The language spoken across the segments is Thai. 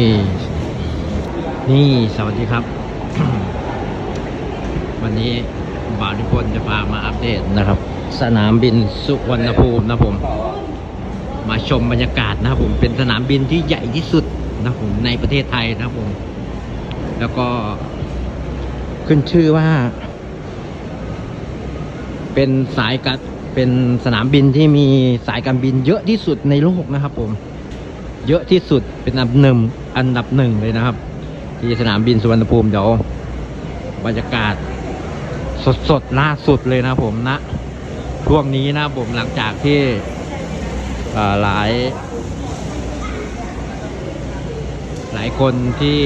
นี่ นี่สวัสดีครับ วันนี้บ่าวนิพนธ์จะพามาอัปเดตนะครับ สนามบินสุวรรณภูมินะผม มาชมบรรยากาศนะครับผมเป็นสนามบินที่ใหญ่ที่สุดนะผมในประเทศไทยนะครับผม แล้วก็ขึ้นชื่อว่า เป็นสายการเป็นสนามบินที่มีสายการบินเยอะที่สุดในโลกนะครับผม เยอะที่สุดเป็นอันดับหนึ่งอันดับหนึ่งเลยนะครับ ที่สนามบินสุวรรณภูมิเดี๋ยวบรรยากาศสดๆล่าสุดเลยนะผมนะช่วงนี้นะผมหลังจากที่หลาย หลายคนที่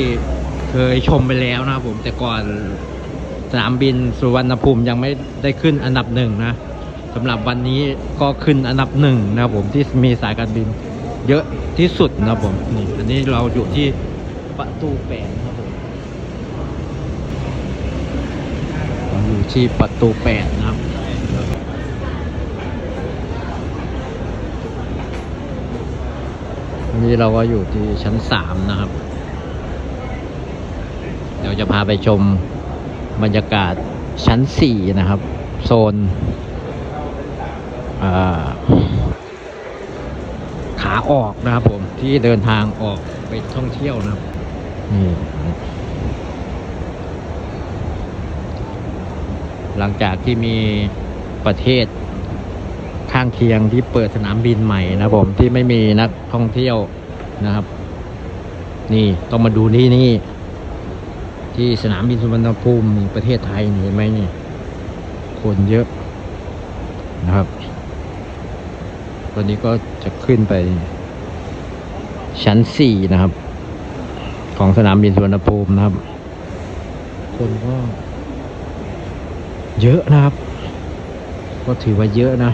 เคยชมไปแล้วนะผมแต่ก่อนสนามบินสุวรรณภูมิยังไม่ได้ขึ้นอันดับหนึ่งนะสำหรับวันนี้ก็ขึ้นอันดับหนึ่งนะผมที่มีสายการบิน เยอะที่สุดนะครับผมนี่อันนี้เราอยู่ที่ประตูแปดนะครับผมเราอยู่ที่ประตูแปดนะครับวันนี้เราก็อยู่ที่ชั้นสามนะครับ เดี๋ยวจะพาไปชมบรรยากาศชั้นสี่นะครับ โซนอ่า ขาออกนะครับผมที่เดินทางออกไปท่องเที่ยวนะครับนี่หลังจากที่มีประเทศข้างเคียงที่เปิดสนามบินใหม่นะผมที่ไม่มีนักท่องเที่ยวนะครับ นี่ต้องมาดูนี่นี่ ที่สนามบินสุวรรณภูมิประเทศไทยนี่เห็นไหมนี่คนเยอะนะครับ วันนี้ก็จะขึ้นไป ชั้นสี่นะครับ ของสนามบินสุวรรณภูมินะครับ คนก็เยอะนะครับ ก็ถือว่าเยอะนะ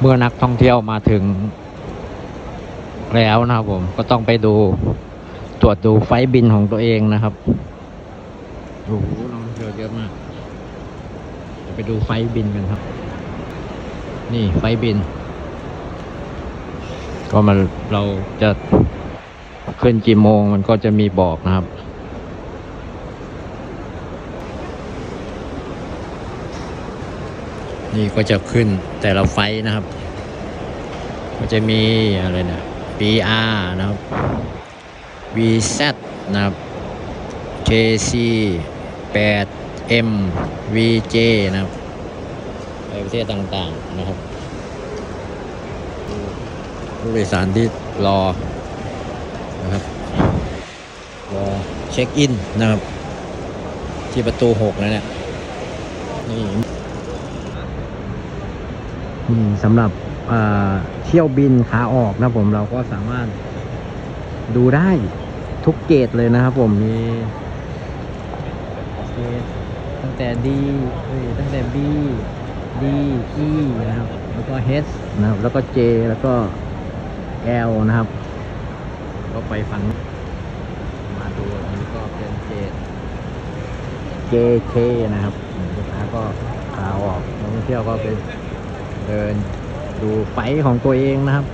เมื่อนักท่องเที่ยวมาถึงแล้วนะครับผมก็ต้องไปดู ตรวจดูไฟล์บินของตัวเองนะครับ โอ้โหนักท่องเที่ยวเยอะมาก จะไปดูไฟล์บินกันครับ นี่ไฟล์บิน ก็มันเราจะขึ้นกี่โมงมันก็จะมีบอกนะครับนี่ก็จะขึ้นแต่ละไฟท์นะครับ ก็จะมีอะไรนะ BR นะครับ VZ นะครับ KC 8M VJ นะครับ ไปประเทศต่างๆนะครับ ผู้โดยสารที่รอนะครับ รอเช็คอินนะครับ ที่ประตู6แล้วเนี่ยนี่นี่สำหรับเอ่อเที่ยวบินขาออกนะผมเราก็สามารถดูได้ ทุกเกตเลยนะครับผมมีเกตตั้งแต่ D เอ้ยตั้งแต่ B D E นะครับ แล้วก็ H นะครับ แล้วก็ J แล้วก็ L นะครับ ก็ไปฟังมาดูอันนี้ก็เป็นเกต JK นะครับลูกค้าก็ขาออกนักท่องเที่ยวก็เป็นเดินดูไฟของตัวเองนะครับ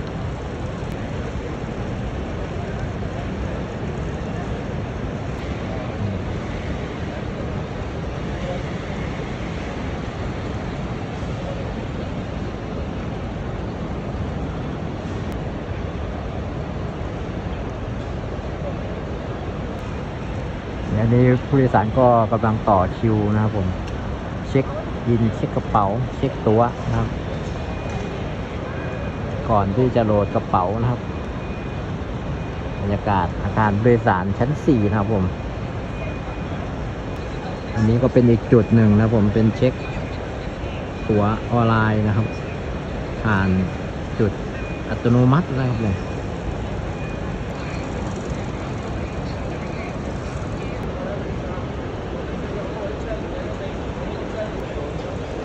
อันนี้ผู้โดยสารก็กำลังต่อคิวนะครับผม เช็คยินเช็คกระเป๋า เช็คตัวนะครับ ก่อนที่จะโหลดกระเป๋านะครับบรรยากาศอาคารผู้โดยสารชั้น 4 นะครับผม อันนี้ก็เป็นอีกจุดหนึ่งนะครับผมเป็นเช็คตั๋วออนไลน์นะครับ ผ่านจุดอัตโนมัตินะครับผม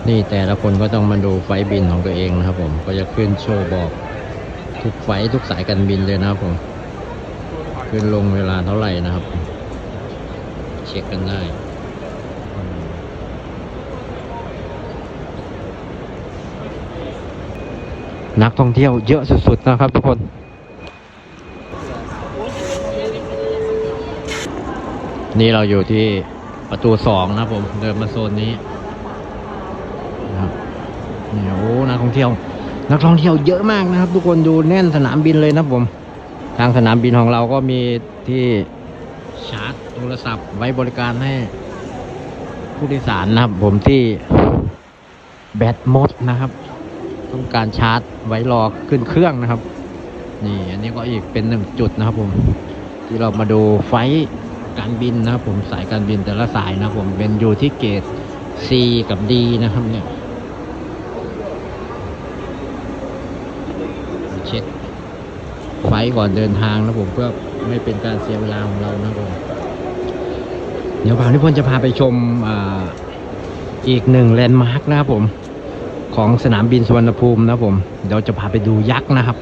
นี่แต่ละคนก็ต้องมาดูไฟบินของตัวเองนะครับ ผมก็จะขึ้นโชว์บอกทุกไฟทุกสายการบินเลยนะครับผมขึ้นลงเวลาเท่าไหร่นะครับ เช็คกันได้นักท่องเที่ยวเยอะสุดๆนะครับทุกคน นี่เราอยู่ที่ประตูสองนะผม เดินมาโซนนี้ นี่โอ้นักท่องเที่ยว นักท่องเที่ยวเยอะมากนะครับ ทุกคนดูแน่นสนามบินเลยนะผม ทางสนามบินของเราก็มีที่ชาร์จโทรศัพท์ไว้บริการให้ผู้โดยสารนะครับ ผมที่แบตหมดนะครับ ต้องการชาร์จไว้รอขึ้นเครื่องนะครับ นี่อันนี้ก็อีกเป็นหนึ่งจุดนะครับ ผม ที่เรามาดูไฟการบินนะครับ ผมสายการบินแต่ละสายนะผมเป็นอยู่ที่เกต C กับ D นะครับเนี่ยเช็ค ไฟก่อนเดินทางนะผมเพื่อไม่เป็นการเสียเวลาของเรานะครับผมเดี๋ยวบ่าทุกคนจะพาไปชมอ,อีกหนึ่งแลนด์มาร์กนะครับผม ของสนามบินสุวรรณภูมินะครับผมเดี๋ยวจะพาไปดูยักษ์นะครับ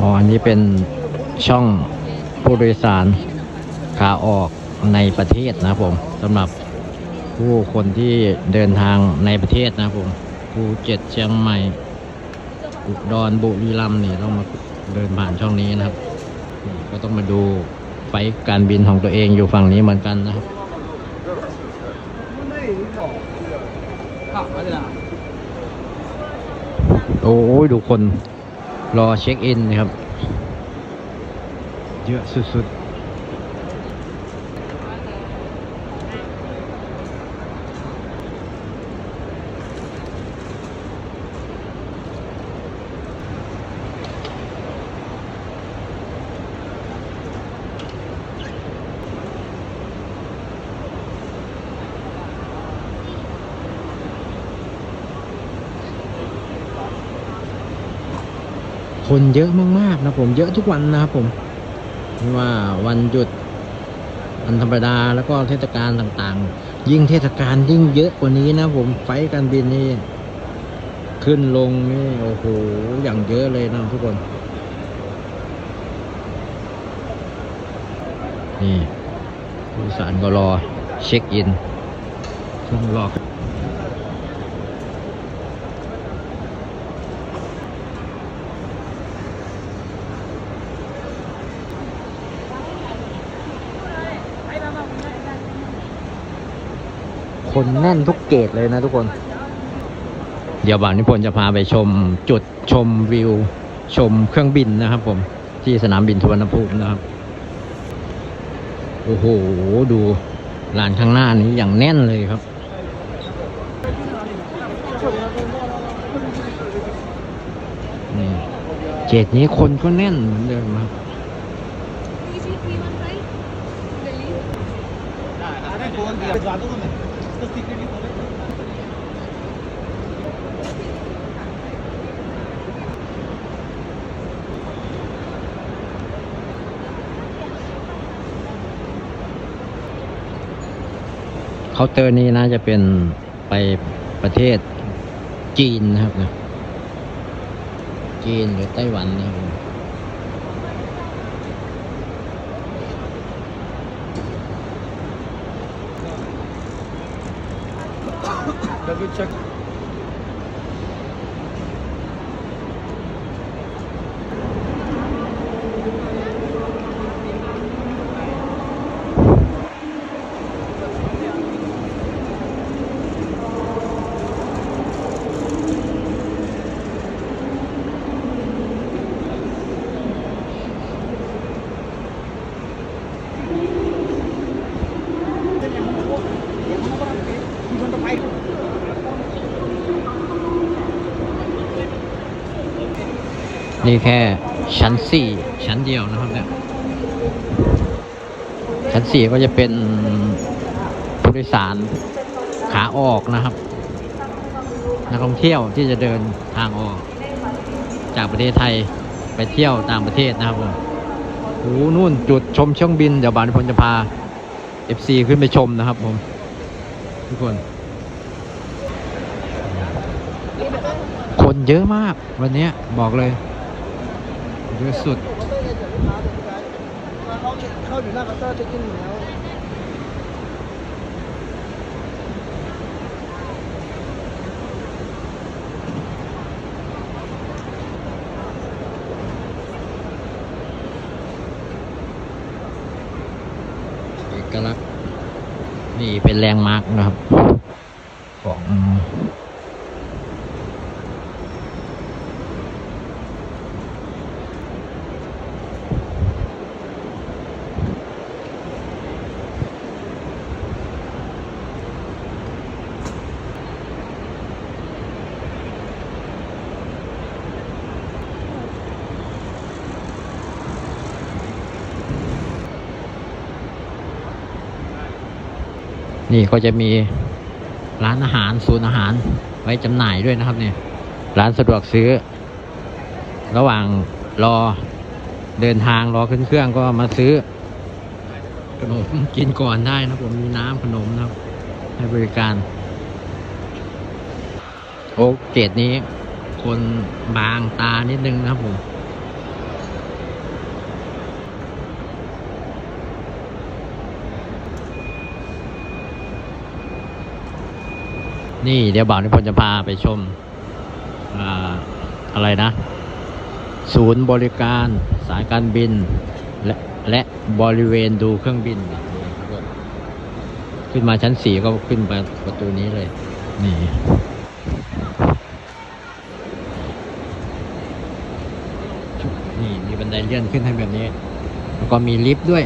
อ๋อ อันนี้เป็น ช่องผู้โดยสารขาออกในประเทศนะครับผมสำหรับผู้คนที่เดินทางในประเทศนะครับผมภูเก็ตเชียงใหม่อุดรบุรีรัมย์นี่ต้องมาเดินผ่านช่องนี้นะครับ ก็ต้องมาดูไฟการบินของตัวเองอยู่ฝั่งนี้เหมือนกันนะครับโอ้ยดูคนรอเช็คอินนะครับ เยอะสุดๆคนเยอะมากๆนะผมเยอะทุกวันนะครับผม ว่าวันหยุดวันธรรมดาแล้วก็เทศกาลต่างๆ ยิ่งเทศกาลยิ่งเยอะกว่านี้นะผมไฟการบินนี่ ขึ้นลงนี่โอ้โหอย่างเยอะเลยนะทุกคนนี่ผู้โดยสารก็รอเช็คอินต้องรอ คนแน่นทุกเกตเลยนะทุกคน เดี๋ยวบ่าวนิพนธ์จะพาไปชมจุดชมวิว ชมเครื่องบินนะครับ ผมที่สนามบินสุวรรณภูมินะครับ โอ้โห ดูลานข้างหน้านี้อย่างแน่นเลยครับ นี่เจตนี้คนก็แน่นเหมือนเดิมครับ เคาน์เตอร์นี้นะจะเป็นไปประเทศจีนนะครับนะจีนหรือไต้หวันนะครับ check. นี่แค่ชั้นสี่ชั้นเดียวนะครับเนี่ย ชั้นสี่ก็จะเป็นผู้โดยสารขาออกนะครับ นักท่องเที่ยวที่จะเดินทางออก จากประเทศไทยไปเที่ยวต่างประเทศนะครับผมโอ้โหนู่นจุดชมเครื่องบิน เดี๋ยวบานพลจะพา FC ขึ้นไปชมนะครับผม ทุกคน คนเยอะมากวันนี้บอกเลย เยอะสุดเขาเข้าอยู่หน้าเคาน์เตอร์เช็คอินอยู่แล้วเอกลักษณ์นี่เป็นแรงมาร์กนะครับ นี่ก็จะมีร้านอาหารศูนย์อาหารไว้จำหน่ายด้วยนะครับเนี่ยร้านสะดวกซื้อ ระหว่างรอเดินทางรอขึ้นเครื่องก็มาซื้อขนมกินก่อนได้นะผมมีน้ำขนมนะครับ ให้บริการ โอเกตนี้ คนบางตานิดนึงนะครับผม นี่เดี๋ยวบ่าวนิพนธ์จะพาไปชมอ่าอะไรนะ ศูนย์บริการสายการบิน และและบริเวณดูเครื่องบิน ขึ้นมาชั้นสี่ก็ขึ้นไปประตูนี้เลย นี่นี่มีบันไดเลื่อนขึ้นให้แบบนี้ แล้วก็มีลิฟต์ด้วย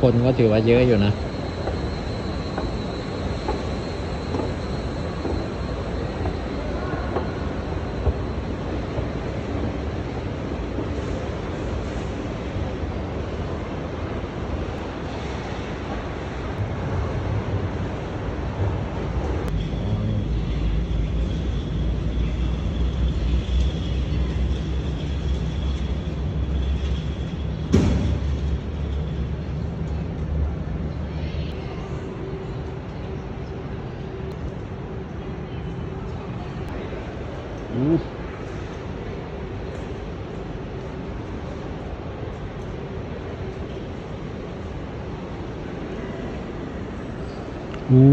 คนก็ถือว่าเยอะอยู่นะ อู้อู้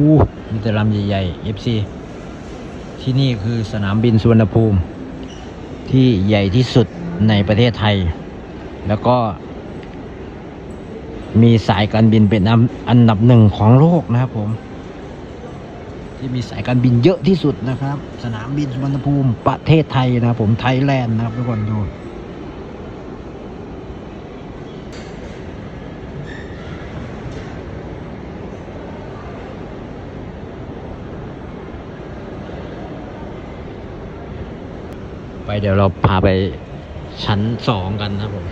มีแต่ลำใหญ่ๆ FC ที่นี่คือสนามบินสุวรรณภูมิ ที่ใหญ่ที่สุดในประเทศไทย แล้วก็ มีสายการบินเป็นอันอันดับหนึ่งของโลกนะครับผม ที่มีสายการบินเยอะที่สุดนะครับ สนามบินสุวรรณภูมิประเทศไทยนะผมไทยแลนด์นะครับทุกคนดูไปเดี๋ยวเราพาไปชั้นสองกันนะผม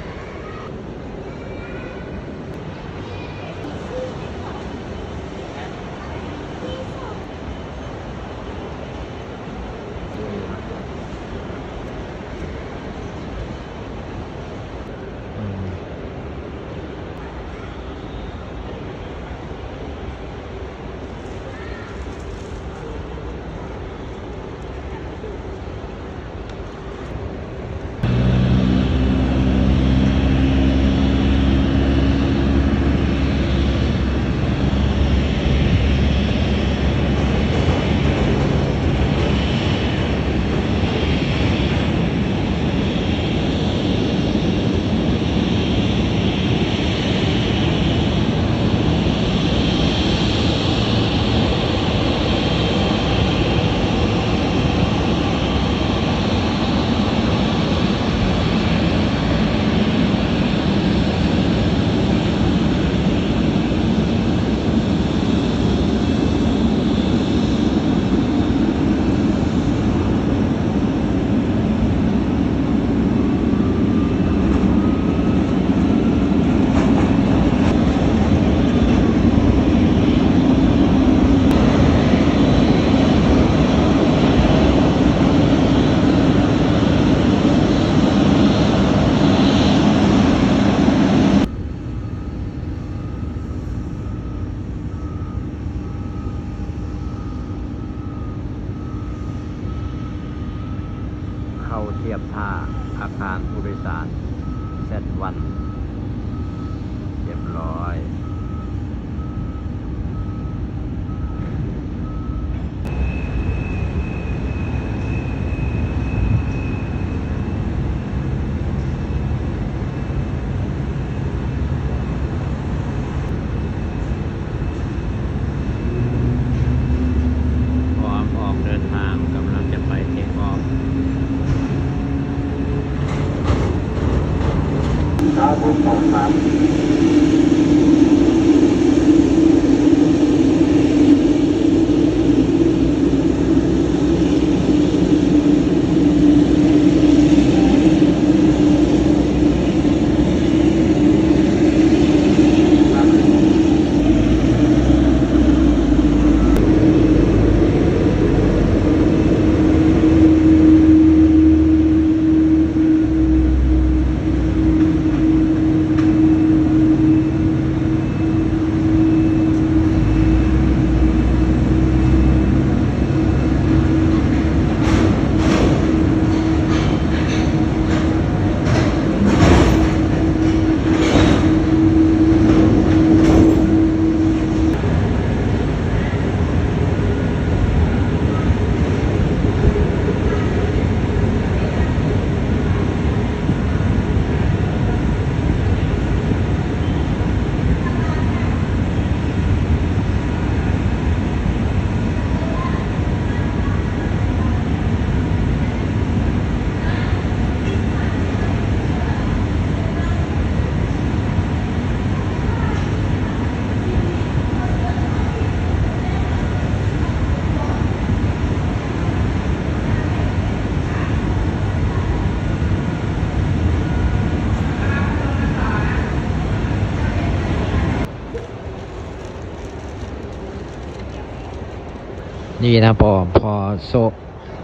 นี่นะพอพอโซ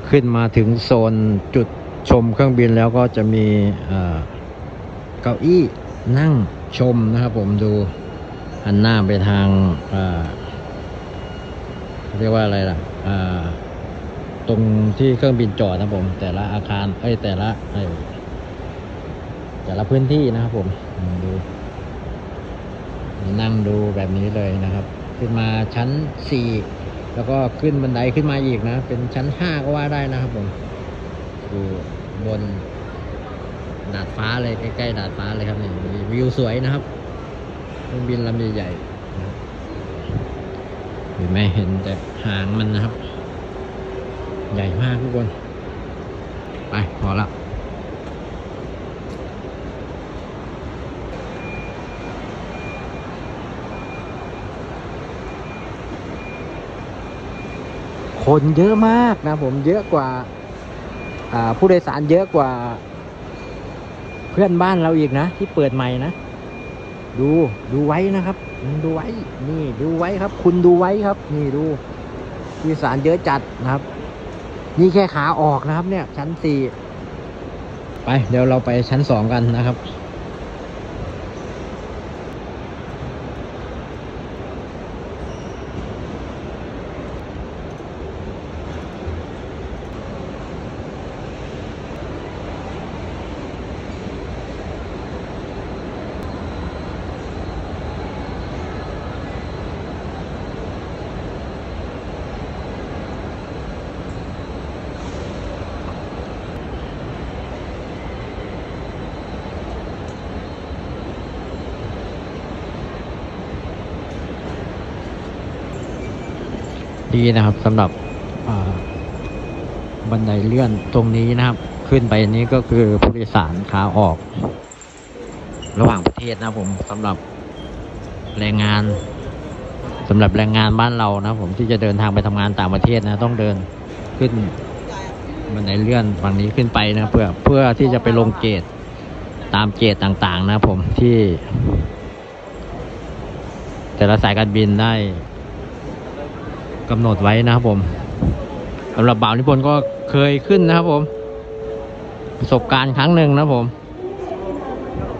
ขึ้นมาถึงโซนจุดชมเครื่องบินแล้วก็จะมีเก้าอี้นั่งชมนะครับผมดูหันหน้าไปทางเรียกว่าอะไรล่ะตรงที่เครื่องบินจอดนะผม แต่ละอาคารเอ้ยแต่ละเอ้แต่ละพื้นที่นะครับผมดูนั่งดูแบบนี้เลยนะครับ ขึ้นมาชั้นสี่ แล้วก็ขึ้นบันไดขึ้นมาอีกนะ เป็นชั้นห้าก็ว่าได้นะครับผมอยู่บนดาดฟ้าเลยใกล้ๆดาดฟ้าเลยครับนี่มีวิวสวยนะครับเครื่องบินลำใหญ่ๆเห็นไหมเห็นแต่หางมันนะครับ ใหญ่มากทุกคน ไปพอละ คนเยอะมากนะผมเยอะกว่าผู้โดยสารเยอะกว่า เพื่อนบ้านเราอีกนะ ที่เปิดใหม่นะ ดูดูไว้นะครับ ดูไว้ นี่ดูไว้ครับ คุณดูไว้ครับ นี่ดูผู้โดยสารเยอะจัดนะครับ นี่แค่ขาออกนะครับ เนี่ย ชั้นสี่ไปเดี๋ยวเราไปชั้นสองกันนะครับ ดีนะครับสำหรับบันไดเลื่อนตรงนี้นะครับ ขึ้นไปนี้ก็คือผู้โดยสารขาออก ระหว่างประเทศนะผมสำหรับแรงงานสำหรับแรงงานบ้านเรานะผมที่จะเดินทางไปทำงานต่างประเทศนะต้องเดินขึ้นบันไดเลื่อนฝั่งนี้ขึ้นไปนะเพื่อเพื่อที่จะไปลงเกตตามเกตต่างๆ นะผมที่ แต่ละสายการบินได้ กำหนดไว้นะครับผมสำหรับบ่าวนิพนธ์ก็เคยขึ้นนะครับผม ประสบการณ์ครั้งหนึ่งนะผม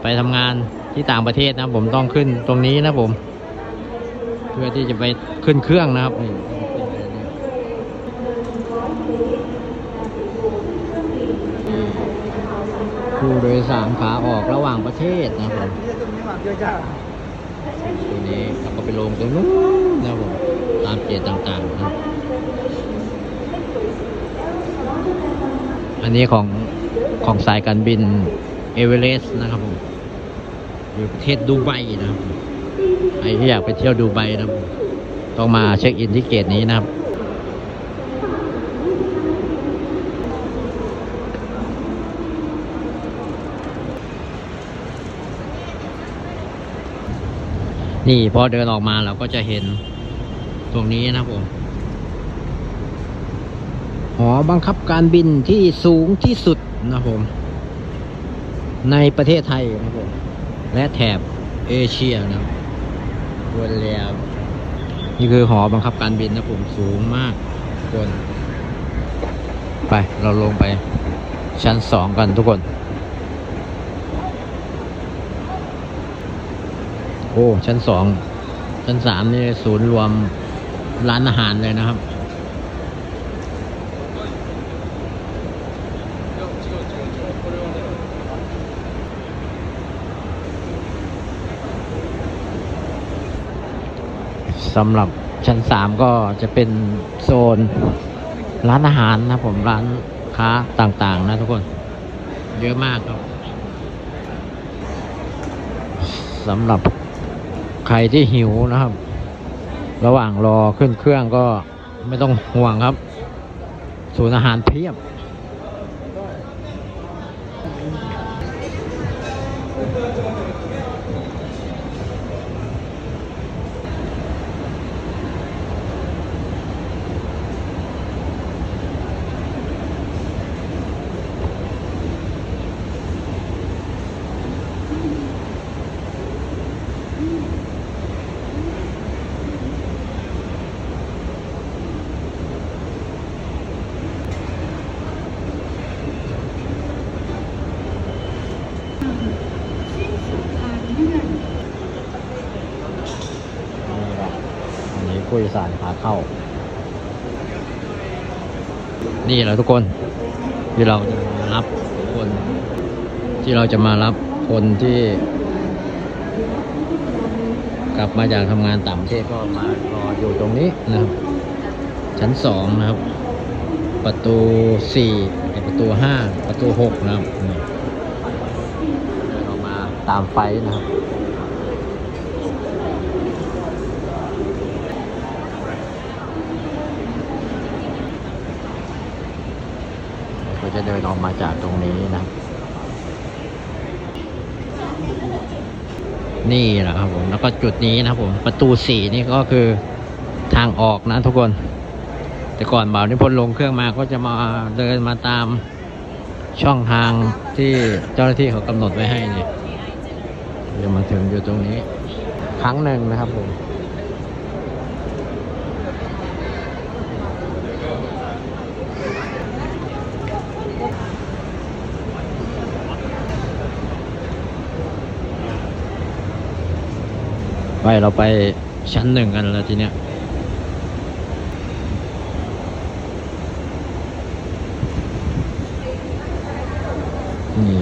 ไปทำงานที่ต่างประเทศนะผมต้องขึ้นตรงนี้นะผม เพื่อที่จะไปขึ้นเครื่องนะครับผู้โดยสารขาออกระหว่างประเทศนะครับ ตรงนี้หมากเยอะจ้าตัวนี้เราก็ไปลงตรงนู้นนะครับผมตามเกตต่างๆนะครับ อันนี้ของของสายการบินเอเวอเรสต์นะครับผมอยู่ประเทศดูไบนะครับใครที่อยากไปเที่ยวดูไบนะครับ ต้องมาเช็คอินที่เกตนี้นะครับ นี่พอเดินออกมาเราก็จะเห็นตรงนี้นะผมหอบังคับการบินที่สูงที่สุดนะผม ในประเทศไทยนะผมและแถบเอเชียนะครับรวมแล้วนี่คือหอบังคับการบินนะผมสูงมากทุกคน ไปเราลงไปชั้นสองกันทุกคน โอ้ ชั้นสอง ชั้นสามนี่ศูนย์รวมร้านอาหารเลยนะครับ สำหรับชั้นสามก็จะเป็นโซนร้านอาหารนะผมร้านค้าต่างๆ นะทุกคน เยอะมากครับสำหรับ ใครที่หิวนะครับ ระหว่างรอขึ้นเครื่องก็ไม่ต้องห่วงครับ ศูนย์อาหารเพียบ ผู้โดยสารขาเข้า นี่แหละทุกคนที่เราจะมารับคน ที่เราจะมารับคนที่ กลับมาจากทำงานต่างประเทศก็มารออยู่ตรงนี้นะครับ ชั้นสองนะครับ ประตูสี่ประตูห้าประตูหกนะครับเดินออกมาตามไฟนะครับ ก็ จะเดินออกมาจากตรงนี้นะ นี่แหละครับผม แล้วก็จุดนี้นะครับผม ประตูสี่นี่ก็คือทางออกนะทุกคน แต่ก่อนบ่าวนิพนธ์ลงเครื่องมาก็จะมาเดินมาตามช่องทางที่เจ้าหน้าที่เขากำหนดไว้ให้เนี่ยจะมาถึงอยู่ตรงนี้ ครั้งหนึ่งนะครับผม ไปเราไปชั้นหนึ่งกันแล้วทีเนี้ยนี่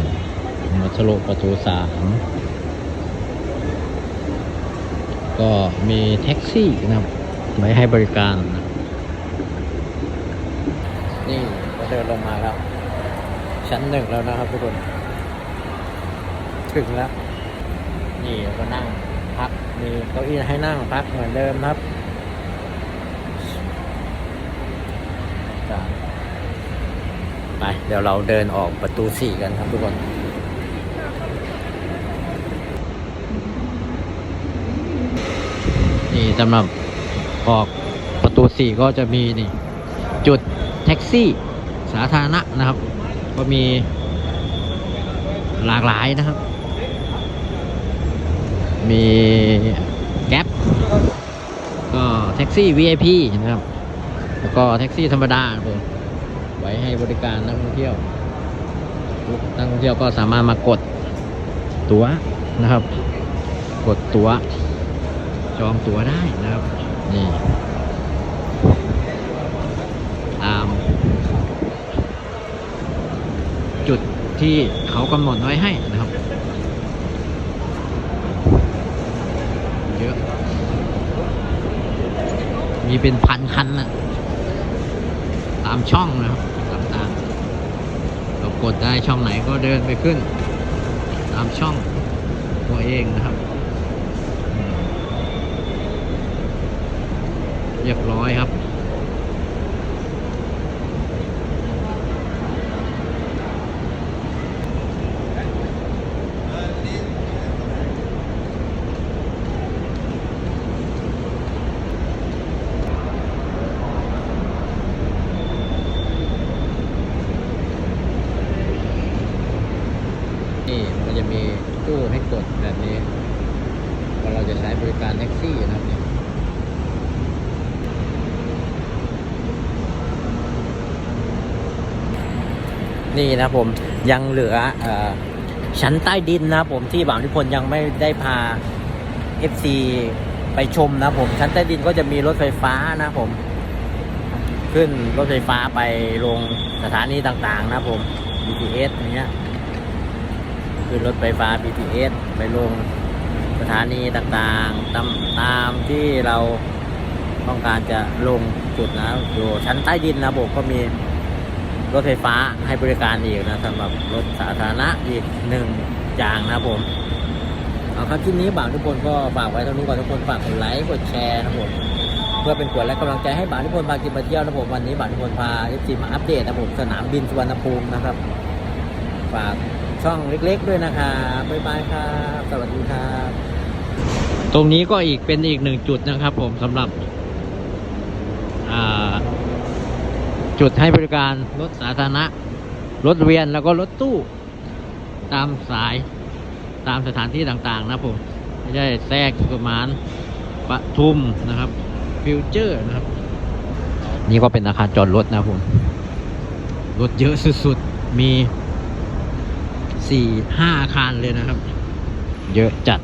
มาทะลุประตูสามก็มีแท็กซี่นะครับไว้ให้บริการนะนี่ก็เดินลงมาแล้ว ชั้นหนึ่งแล้วนะครับทุกคน ถึงแล้ว นี่เราก็นั่ง มีเก้าอี้ให้นั่งพักเหมือนเดิมครับไปเดี๋ยวเราเดินออกประตูสี่กันครับทุกคนนี่สำหรับออกประตูสี่ก็จะมีนี่ จุดแท็กซี่สาธารณะนะครับ ก็มีหลากหลายนะครับ มีแก๊ปก็แท็กซี่ VIP นะครับ แล้วก็แท็กซี่ธรรมดาครับผมไว้ให้บริการนักท่องเที่ยวนักท่องเที่ยวก็สามารถมากดตั๋วนะครับ กดตั๋วจองตั๋วได้นะครับนี่ตาม จุดที่เขากำหนดไว้ให้นะครับ เยอะ มีเป็นพันคันนะตามช่องนะครับต่างๆเรากดได้ช่องไหนก็เดินไปขึ้น ตามช่องตัวเองนะครับ เรียบร้อยครับ นี่มันจะมีตู้ให้กดแบบนี้พอเราจะใช้บริการแท็กซี่นะครับเนี่ย นี่นะผมยังเหลือออชั้นใต้ดินนะผมที่บ่าวนิพนธ์ยังไม่ได้พา FC ไปชมนะผมชั้นใต้ดินก็จะมีรถไฟฟ้านะผม ขึ้นรถไฟฟ้าไปลงสถานีต่างๆ นะผม BTS อย่างเงี้ยขึ้นรถไฟฟ้า BTS ไปลงสถานีต่างๆตามตามที่เราต้องการจะลงจุดนะอยู่ชั้นใต้ดินนะผมก็มี รถไฟฟ้าให้บริการอีกนะสำหรับรถสาธารณะอีกหนึ่งอย่างนะผมเอาครับที่นี้บ่าวทุกคนก็ฝากไว้เท่านี้ก่อนทุกคนฝากกดไลค์กดแชร์นะผมเพื่อเป็นขวัญและกำลังใจให้บ่าวทุกคนพากินมาเที่ยวนะผมวันนี้บ่าวทุกคนพาเอฟซีมาอัปเดตนะผมสนามบินสุวรรณภูมินะครับ ฝากช่องเล็กๆด้วยนะครับบ๊ายบายครับสวัสดีครับ ตรงนี้ก็อีกเป็นอีกหนึ่งจุดนะครับ ผมสำหรับอ่า จุดให้บริการรถสาธารณะ รถเวียนแล้วก็รถตู้ ตามสายตามสถานที่ต่างๆ นะผม ไม่ใช่แทรกสุขมานปทุมนะครับฟิวเจอร์นะครับ นี่ก็เป็นอาคารจอดรถนะผม รถเยอะสุดๆ มีสี่ห้าอาคารเลยนะครับ เยอะจัด